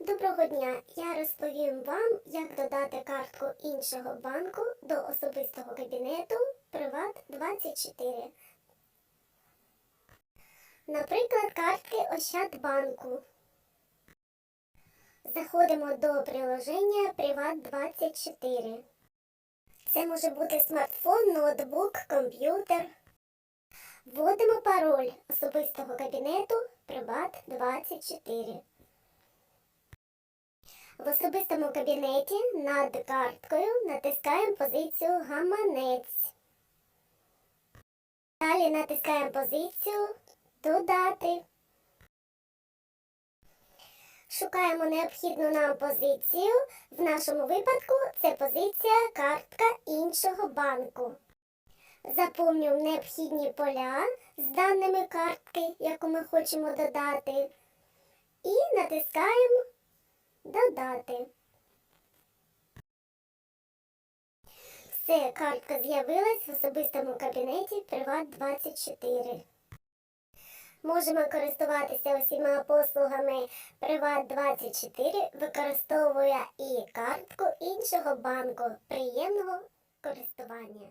Доброго дня! Я розповім вам, як додати картку іншого банку до особистого кабінету Приват 24. Наприклад, картки Ощадбанку. Заходимо до приложення Приват 24. Це може бути смартфон, ноутбук, комп'ютер. Вводимо пароль особистого кабінету Приват 24. В особистому кабінеті над карткою натискаємо позицію Гаманець. Далі натискаємо позицію Додати. Шукаємо необхідну нам позицію. В нашому випадку це позиція картка іншого банку. Заповнюємо необхідні поля з даними картки, яку ми хочемо додати. І натискаємо Додати. Все, картка з'явилась в особистому кабінеті Приват 24. Можемо користуватися усіма послугами Приват 24, використовуя і картку іншого банку. Приємного користування!